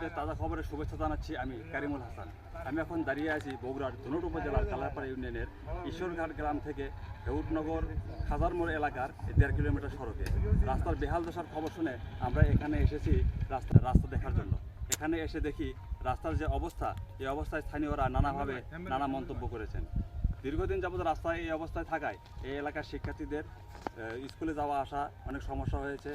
ধনুটের তাজা খবরের শুভেচ্ছা জানাচ্ছি আমি কারিমুল হাসান। আমি এখন দাঁড়িয়ে আছি বগুড়ার ধনুট উপজেলার কালারপাড়া ইউনিয়নের ঈশ্বরঘাট গ্রাম থেকে হেউটনগর খাজারমোড় এলাকার দেড় কিলোমিটার সড়কে। রাস্তার বেহাল দশার খবর শুনে আমরা এখানে এসেছি রাস্তা রাস্তা দেখার জন্য। এখানে এসে দেখি রাস্তার যে অবস্থা, এই অবস্থায় স্থানীয়রা নানাভাবে নানা মন্তব্য করেছেন। দীর্ঘদিন যাবত রাস্তায় এই অবস্থায় থাকায় এই এলাকার শিক্ষার্থীদের স্কুলে যাওয়া আসা অনেক সমস্যা হয়েছে।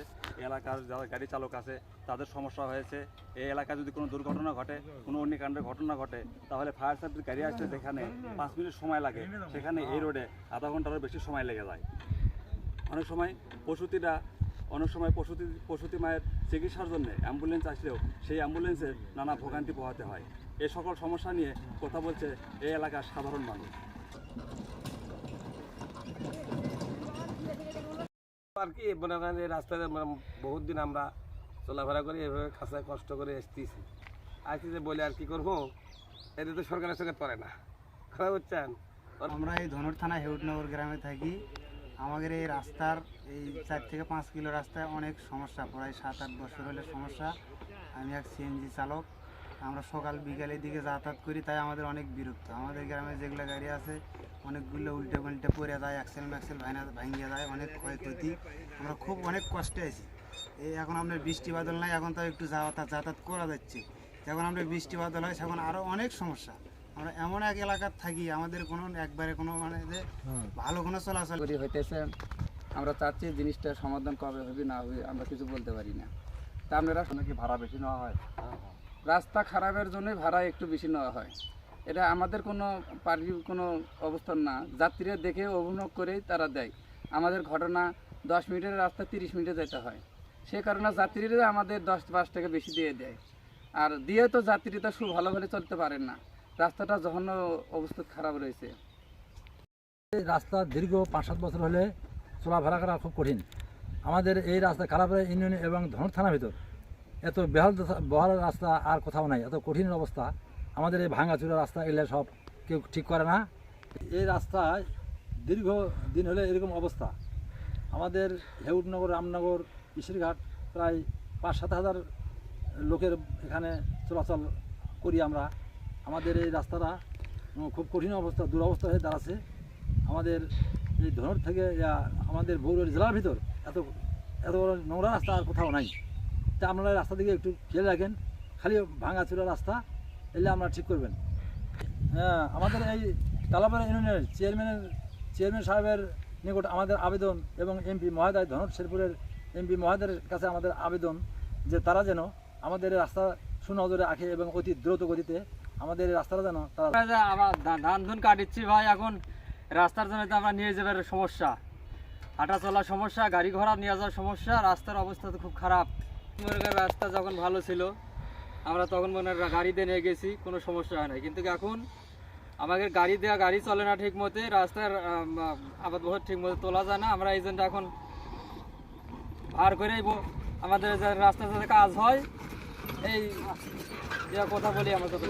এলাকার যারা গাড়ি চালক আছে, তাদের সমস্যা হয়েছে। এই এলাকায় যদি কোনো দুর্ঘটনা ঘটে, কোনো অগ্নিকাণ্ডের ঘটনা ঘটে, তাহলে ফায়ার সার্ভিস গাড়ি আসতে যেখানে পাঁচ মিনিট সময় লাগে, সেখানে এই রোডে আধা ঘন্টারও বেশি সময় লেগে যায়। অনেক সময় প্রসূতিরা, অনেক সময় প্রসূতি প্রসূতি মায়ের চিকিৎসার জন্য অ্যাম্বুলেন্স আসলেও সেই অ্যাম্বুলেন্সে নানা ভোগান্তি পোহাতে হয়। এ সকল সমস্যা নিয়ে কথা বলছে এই এলাকার সাধারণ মানুষ। আর কি, মনে করেন এই রাস্তাতে মানে বহুত দিন আমরা চলাফেরা করে এভাবে খাঁচায় কষ্ট করে এসতেছি আসতেছে বলে আর কি করব? এতে তো সরকারের সঙ্গে পড়ে না। কথা বুঝছেন? আমরা এই ধনুর থানা হেউটনগর গ্রামে থাকি। আমাদের এই রাস্তার এই চার থেকে পাঁচ কিলো রাস্তায় অনেক সমস্যা, প্রায় সাত আট বছর হলে সমস্যা। আমি এক সিএনজি চালক। আমরা সকাল বিকালের দিকে যাতায়াত করি তাই আমাদের অনেক বিরক্ত। আমাদের গ্রামে যেগুলো গাড়ি আছে অনেকগুলো উল্টে পাল্টে পড়ে যায় অ্যাক্সেল ম্যাক্সেল ভাইনা ভাঙিয়ে যায় অনেক ক্ষয়ক্ষতি। আমরা খুব অনেক কষ্টে আছি। এই এখন আপনার বৃষ্টি বাদল নাই এখন তো একটু যাতায়াত যাতায়াত করা যাচ্ছে। যখন আমরা বৃষ্টি বাদল হয় তখন আরও অনেক সমস্যা। আমরা এমন এক এলাকার থাকি আমাদের কোনো একবারে কোনো মানে যে ভালো কোনো চলাচল করি হইতেছে আমরা চাচ্ছি জিনিসটা সমাধান কবে হবে না হবে আমরা কিছু বলতে পারি না। তা আপনারা কি ভাড়া বেশি নেওয়া হয়। রাস্তা খারাপের জন্যই ভাড়া একটু বেশি নেওয়া হয়। এটা আমাদের কোনো পার্টি কোনো অবস্থান না। যাত্রীরা দেখে অভিনব করেই তারা দেয়। আমাদের ঘটনা দশ মিনিটের রাস্তা তিরিশ মিনিটে যেতে হয়। সে কারণে যাত্রীরা আমাদের দশ পাঁচ টাকা বেশি দিয়ে দেয়। আর দিয়ে তো যাত্রীরা খুব ভালোভাবে চলতে পারেন না। রাস্তাটা জঘন্য অবস্থা খারাপ রয়েছে। রাস্তা দীর্ঘ পাঁচ সাত বছর হলে চলাফেরা করা খুব কঠিন। আমাদের এই রাস্তা খারাপ ইউনিয়ন এবং ধনুর থানার ভিতর এত বেহাল বহাল রাস্তা আর কোথাও নাই, এত কঠিন অবস্থা। আমাদের এই ভাঙাচুরা রাস্তা এগুলো সব কেউ ঠিক করে না। এই রাস্তায় দীর্ঘ দিন হলে এরকম অবস্থা। আমাদের হেউটনগর, রামনগর ঈশ্বরঘাট প্রায় পাঁচ সাত হাজার লোকের এখানে চলাচল করি আমরা। আমাদের এই রাস্তাটা খুব কঠিন অবস্থা, দুরবস্থা হয়ে দাঁড়াচ্ছে। আমাদের এই ধনুর থেকে আমাদের বগুড়া জেলার ভিতর এত এত বড় নোংরা রাস্তা আর কোথাও নাই। তা আপনারা রাস্তা দিকে একটু খেয়াল রাখেন, খালি ভাঙাচুরা রাস্তা এলে আপনারা ঠিক করবেন। হ্যাঁ আমাদের এই তালাপাড়া ইউনিয়নের চেয়ারম্যানের, চেয়ারম্যান সাহেবের নিকট আমাদের আবেদন এবং এমপি মহোদয় ধনুর শেরপুরের এমপি মহোদয়ের কাছে আমাদের আবেদন যে তারা যেন আমাদের রাস্তা সুনজরে রাখে এবং অতি দ্রুত গতিতে আমাদের রাস্তাটা যেন তারা আমরা ধান ধুন কাটিচ্ছি ভাই, এখন রাস্তার জন্য তো আমরা নিয়ে যাবার সমস্যা। হাঁটা চলার সমস্যা, গাড়ি ঘোড়া নিয়ে যাওয়ার সমস্যা, রাস্তার অবস্থা তো খুব খারাপ। মনে করেন রাস্তা যখন ভালো ছিল, আমরা তখন মনে হয় গাড়িতে নিয়ে গেছি, কোনো সমস্যা হয় না কিন্তু এখন আমাদের গাড়ি দেওয়া গাড়ি চলে না ঠিক মতে রাস্তার আবাদ বহর ঠিক মতো তোলা যায় না আমরা এই জন্য এখন ভার করেই আমাদের রাস্তার সাথে কাজ হয়, এই কথা বলি আমার কথা।